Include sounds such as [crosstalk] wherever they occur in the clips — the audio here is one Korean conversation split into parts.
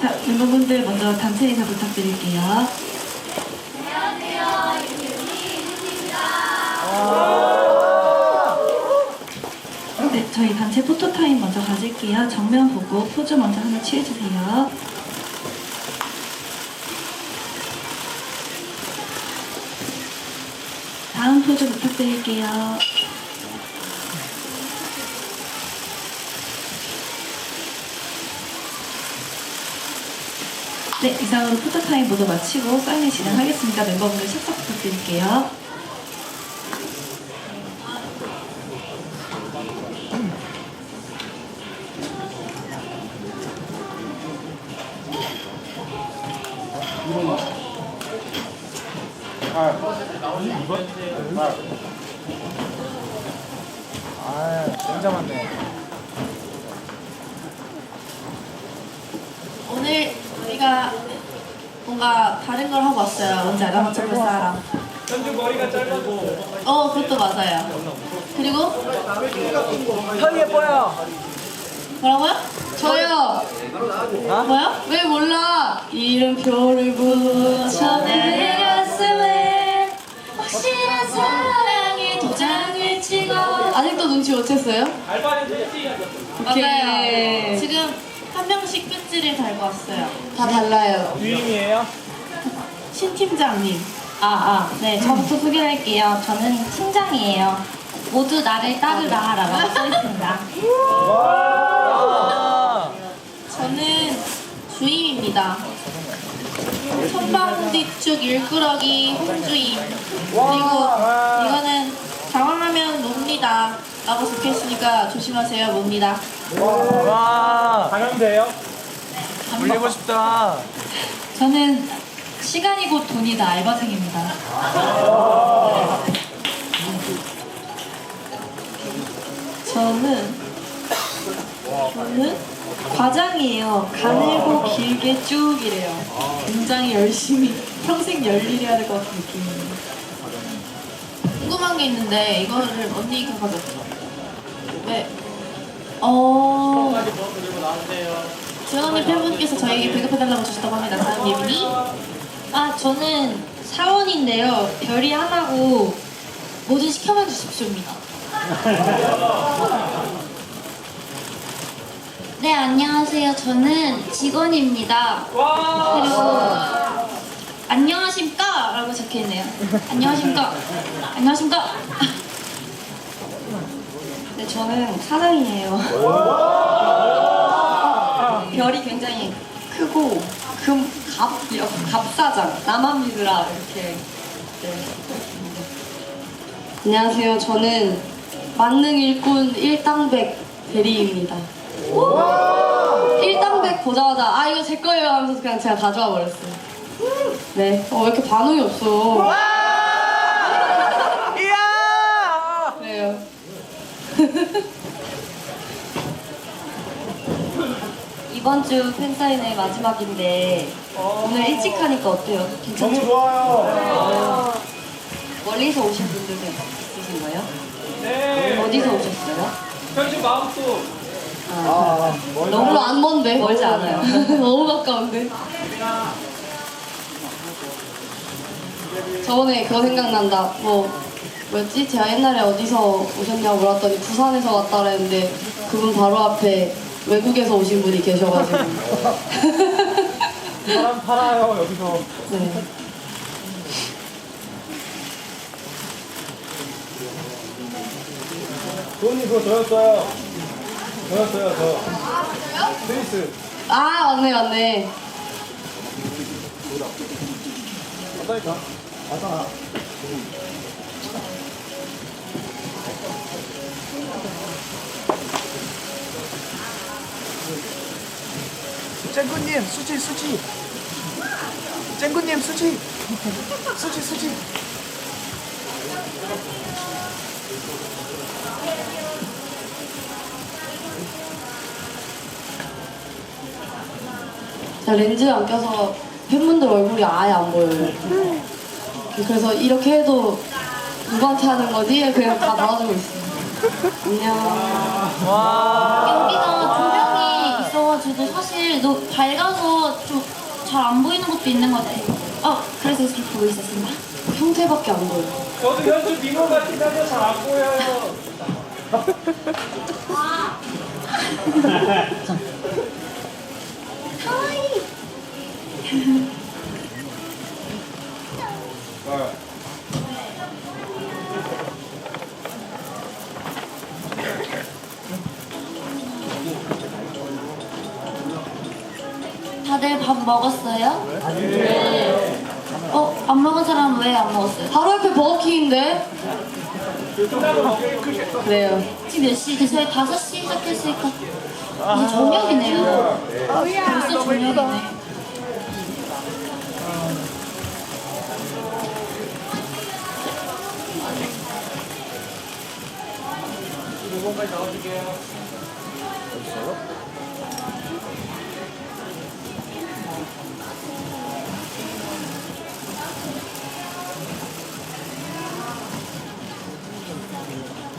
자, 멤버분들 먼저 단체 인사 부탁드릴게요. 네, 저희 단체 포토타임 먼저 가질게요. 정면 보고 포즈 먼저 하나 취해주세요. 다음 포즈 부탁드릴게요. 네, 이상으로 포토타임 모두 마치고 사인을 진행하겠습니다. 멤버분들 착석 부탁드릴게요. 아, 진짜 많네. 오늘 우리가 뭔가 다른 걸 하고 왔어요. 뭔지 알아? 맞춰볼 사람. 현주 머리가 짧아고 어, 그것도 맞아요. 그리고 현 예뻐요. 뭐라고요? 저요. 뭐야? 왜 몰라? 이름표를 붙여 내가 눈치 못 챘어요? 맞아요. 지금 한 명씩 끝지를 달고 왔어요. 다 달라요. 유인이에요? [laughs] 신 팀장님. 아, 아. 네, 저부터 소개할게요. 저는 팀장이에요. 모두 나를 따르라 라고 써있습니다. 와. 저는 주임입니다. 선방뒤축 일꾸러기 홍주임. 그리고 이거는 당황하면 놉니다. 라고 적혀있으니까 조심하세요. 놉니다. 와. 감염돼요? 물리고 싶다. 저는 시간이 곧 돈이다. 알바생입니다. 저는 저는 과장이에요. 가늘고 길게 쭉 이래요. 굉장히 열심히 평생 열일이 해야 될 것 같은 느낌이에요. 궁금한 게 있는데 이거를 언니가 가졌죠? 왜? 어... 지원 언니 팬분께서 저에게 배급해달라고 주셨다고 합니다. 다음 예빈이. 아, 저는 사원인데요. 별이 하나고 뭐든 시켜만 주십시오입니다. 네, 안녕하세요. 저는 직원입니다. 와 그리고 안녕하십니까? 라고 적혀있네요. 안녕하십니까? 안녕하십니까? 네, 저는 사장이에요. 별이 굉장히 크고 금, 갑, 갑사장, 나만 믿으라 이렇게. 네. 안녕하세요. 저는 만능 일꾼 일당백 대리입니다. 일당백 보자마자 아 이거 제 거예요 하면서 그냥 제가 가져와 버렸어요. 네. 어, 왜 이렇게 반응이 없어? 이야. 그래요. 이번 주 팬사인회 마지막인데 오늘 일찍 하니까 어때요? 괜찮죠? 좋아요. 멀리서 오신 분들도 있으신 거예요? 네 어디서 오셨어요? 현주 마음속 아, 뭘 너무 안 먼데? 멀지 않아요. [laughs] 너무 가까운데? 저번에 그거 생각난다. 뭐, 뭐였지? 제가 옛날에 어디서 오셨냐고 물었더니 부산에서 왔다 그랬는데 그분 바로 앞에 외국에서 오신 분이 계셔가지고. 사람 팔아요 여기서 네. 돈이 그거 저였어요. 저였어요, 저. 스위스. 아, 맞네, 맞네. 맞다니까. 맞아. 쨍구님 수지 수지 쨍구님 수지 수지 수지 제가 렌즈 안 껴서 팬분들 얼굴이 아예 안 보여요. 그래서 이렇게 해도 누구한테 하는 거지? 그냥 다 나와주고 있어요. 안녕. 여기가 조명이 있어가지고 사실 너 밝아서 좀 잘 안 보이는 것도 있는 것 같아. 어, 그래서 이렇게 보고 있었습니다. 형태밖에 안 보여. 저도 현수 미모 같긴 한데 잘안 보여요. [laughs] [laughs] 하 다들 밥 먹었어요? 네. 어, 안 먹은 사람 왜 안 먹었어요? 바로 옆에 버거킹인데? 그래요. 지금 몇 시지? 저희 5시 시작했으니까 이제 저녁이네요. 벌써 저녁이네. 이번까지 나와줄게요.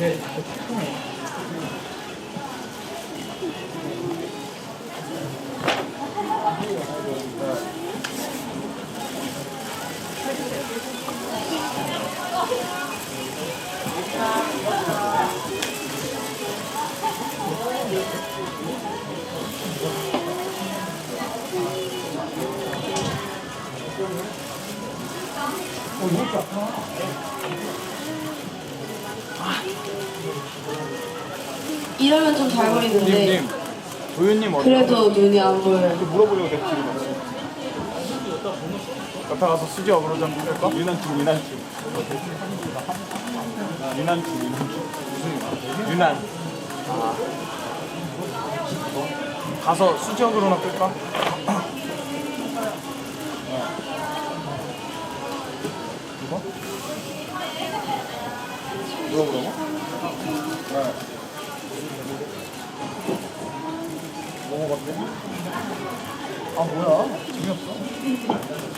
네, 이 러면 좀잘 님, 도윤님 어디? 그래도 눈이 안 보여요. 물어보려고 내가 뒤로 갔어. 옆에 가서 수지 어그로 좀 할까? 유난충, 유난충. 유난충, 유난충. 무슨 유난. 아. 가서 수지 어그로나 끌까? [clears throat] 이거? 물어보라고? 네. 먹어봤대? 아 뭐야? 재미없어?